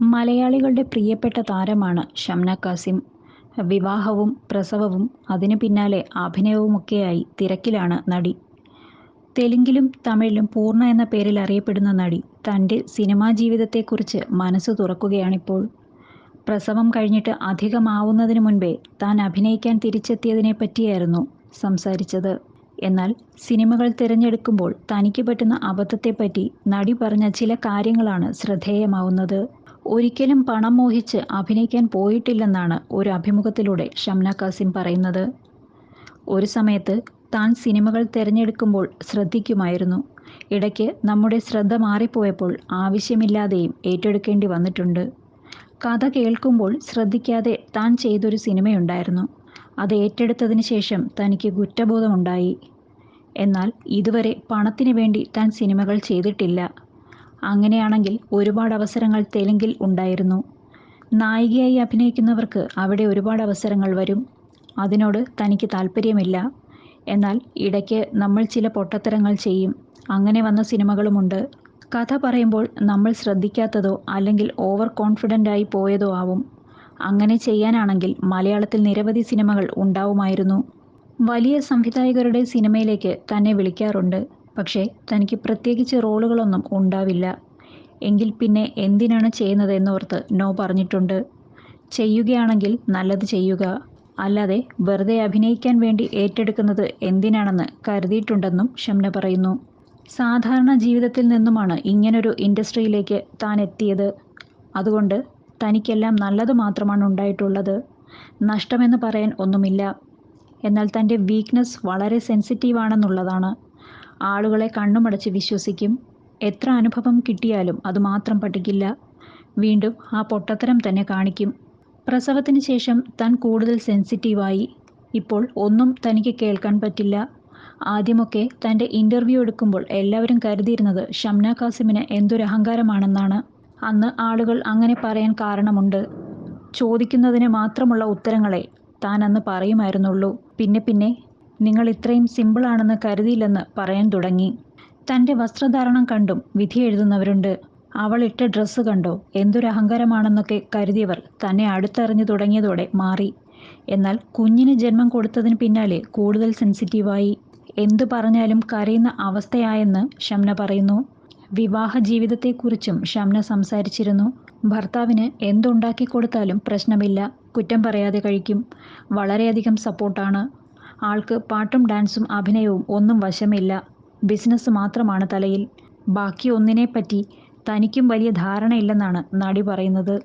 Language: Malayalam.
മലയാളികളുടെ പ്രിയപ്പെട്ട താരമാണ് ഷംന കാസിം വിവാഹവും പ്രസവവും അതിനു പിന്നാലെ അഭിനയവുമൊക്കെയായി തിരക്കിലാണ് നടി. തെലുങ്കിലും തമിഴിലും പൂർണ എന്ന പേരിൽ അറിയപ്പെടുന്ന നടി തന്റെ സിനിമാ ജീവിതത്തെക്കുറിച്ച് മനസ്സ് തുറക്കുകയാണിപ്പോൾ. പ്രസവം കഴിഞ്ഞിട്ട് അധികമാവുന്നതിന് മുൻപേ താൻ അഭിനയിക്കാൻ തിരിച്ചെത്തിയതിനെ പറ്റിയായിരുന്നു സംസാരിച്ചത്. എന്നാൽ സിനിമകൾ തിരഞ്ഞെടുക്കുമ്പോൾ തനിക്ക് പറ്റുന്ന അബദ്ധത്തെപ്പറ്റി നടി പറഞ്ഞ ചില കാര്യങ്ങളാണ് ശ്രദ്ധേയമാവുന്നത്. ഒരിക്കലും പണം മോഹിച്ച് അഭിനയിക്കാൻ പോയിട്ടില്ലെന്നാണ് ഒരു അഭിമുഖത്തിലൂടെ ഷംന കാസിം പറയുന്നത്. ഒരു സമയത്ത് താൻ സിനിമകൾ തിരഞ്ഞെടുക്കുമ്പോൾ ശ്രദ്ധിക്കുമായിരുന്നു. ഇടയ്ക്ക് നമ്മുടെ ശ്രദ്ധ മാറിപ്പോയപ്പോൾ ആവശ്യമില്ലാതെയും ഏറ്റെടുക്കേണ്ടി വന്നിട്ടുണ്ട്. കഥ കേൾക്കുമ്പോൾ ശ്രദ്ധിക്കാതെ താൻ ചെയ്തൊരു സിനിമയുണ്ടായിരുന്നു. അത് ഏറ്റെടുത്തതിന് ശേഷം തനിക്ക് കുറ്റബോധമുണ്ടായി. എന്നാൽ ഇതുവരെ പണത്തിന് വേണ്ടി താൻ സിനിമകൾ ചെയ്തിട്ടില്ല. അങ്ങനെയാണെങ്കിൽ ഒരുപാട് അവസരങ്ങൾ തെലുങ്കിൽ ഉണ്ടായിരുന്നു. നായികയായി അഭിനയിക്കുന്നവർക്ക് അവിടെ ഒരുപാട് അവസരങ്ങൾ വരും. അതിനോട് തനിക്ക് താല്പര്യമില്ല എന്നാൽ ഇടയ്ക്ക് നമ്മൾ ചില പൊട്ടത്തരങ്ങൾ ചെയ്യും. അങ്ങനെ വന്ന സിനിമകളുമുണ്ട് കഥ പറയുമ്പോൾ നമ്മൾ ശ്രദ്ധിക്കാത്തതോ അല്ലെങ്കിൽ ഓവർ കോൺഫിഡന്റ് ആയി പോയതോ ആവും. അങ്ങനെ ചെയ്യാനാണെങ്കിൽ മലയാളത്തിൽ നിരവധി സിനിമകൾ ഉണ്ടാവുമായിരുന്നു. വലിയ സംവിധായകരുടെ സിനിമയിലേക്ക് തന്നെ വിളിക്കാറുണ്ട്. പക്ഷേ തനിക്ക് പ്രത്യേകിച്ച് റോളുകളൊന്നും ഉണ്ടാവില്ല. എങ്കിൽ പിന്നെ എന്തിനാണ് ചെയ്യുന്നത് എന്നോർത്ത് നോ പറഞ്ഞിട്ടുണ്ട്. ചെയ്യുകയാണെങ്കിൽ നല്ലത് ചെയ്യുക. അല്ലാതെ വെറുതെ അഭിനയിക്കാൻ വേണ്ടി ഏറ്റെടുക്കുന്നത് എന്തിനാണെന്ന് കരുതിയിട്ടുണ്ടെന്നും ഷംന പറയുന്നു. സാധാരണ ജീവിതത്തിൽ നിന്നുമാണ് ഇങ്ങനൊരു ഇൻഡസ്ട്രിയിലേക്ക് താൻ എത്തിയത്. അതുകൊണ്ട് തനിക്കെല്ലാം നല്ലത് മാത്രമാണ് ഉണ്ടായിട്ടുള്ളത്. നഷ്ടമെന്ന് പറയാൻ ഒന്നുമില്ല. എന്നാൽ തന്റെ വീക്ക്നെസ് വളരെ സെൻസിറ്റീവാണെന്നുള്ളതാണ്. ആളുകളെ കണ്ണുമടച്ച് വിശ്വസിക്കും. എത്ര അനുഭവം കിട്ടിയാലും അതുമാത്രം പഠിക്കില്ല വീണ്ടും ആ പൊട്ടത്തരം തന്നെ കാണിക്കും. പ്രസവത്തിന് ശേഷം താൻ കൂടുതൽ സെൻസിറ്റീവായി. ഇപ്പോൾ ഒന്നും തനിക്ക് കേൾക്കാൻ പറ്റില്ല. ആദ്യമൊക്കെ തന്റെ ഇന്റർവ്യൂ എടുക്കുമ്പോൾ എല്ലാവരും കരുതിയിരുന്നത് ഷംന കാസിമിന് എന്തൊരു അഹങ്കാരമാണെന്നാണ്. അന്ന് ആളുകൾ അങ്ങനെ പറയാൻ കാരണമുണ്ട്. ചോദിക്കുന്നതിന് മാത്രമുള്ള ഉത്തരങ്ങളെ താൻ അന്ന് പറയുമായിരുന്നുള്ളൂ. പിന്നെ പിന്നെ നിങ്ങൾ ഇത്രയും സിമ്പിളാണെന്ന് കരുതിയില്ലെന്ന് പറയാൻ തുടങ്ങി. തന്റെ വസ്ത്രധാരണം കണ്ടും വിധി എഴുതുന്നവരുണ്ട്. അവൾ ഇട്ട ഡ്രസ്സ് കണ്ടോ? എന്തൊരു അഹങ്കാരമാണെന്നൊക്കെ കരുതിയവർ തന്നെ അടുത്തറിഞ്ഞു തുടങ്ങിയതോടെ മാറി. എന്നാൽ കുഞ്ഞിന് ജന്മം കൊടുത്തതിന് പിന്നാലെ കൂടുതൽ സെൻസിറ്റീവായി എന്തു പറഞ്ഞാലും കരയുന്ന അവസ്ഥയായെന്ന് ഷംന പറയുന്നു. വിവാഹ ജീവിതത്തെക്കുറിച്ചും ഷംന സംസാരിച്ചിരുന്നു. ഭർത്താവിന് എന്തുണ്ടാക്കി കൊടുത്താലും പ്രശ്നമില്ല. കുറ്റം പറയാതെ കഴിക്കും. വളരെയധികം സപ്പോർട്ടാണ് ആൾക്ക് പാട്ടും ഡാൻസും അഭിനയവും ഒന്നും വശമില്ല. ബിസിനസ് മാത്രമാണ് തലയിൽ. ബാക്കി ഒന്നിനെപ്പറ്റി തനിക്കും വലിയ ധാരണയില്ലെന്നാണ് നടി പറയുന്നത്.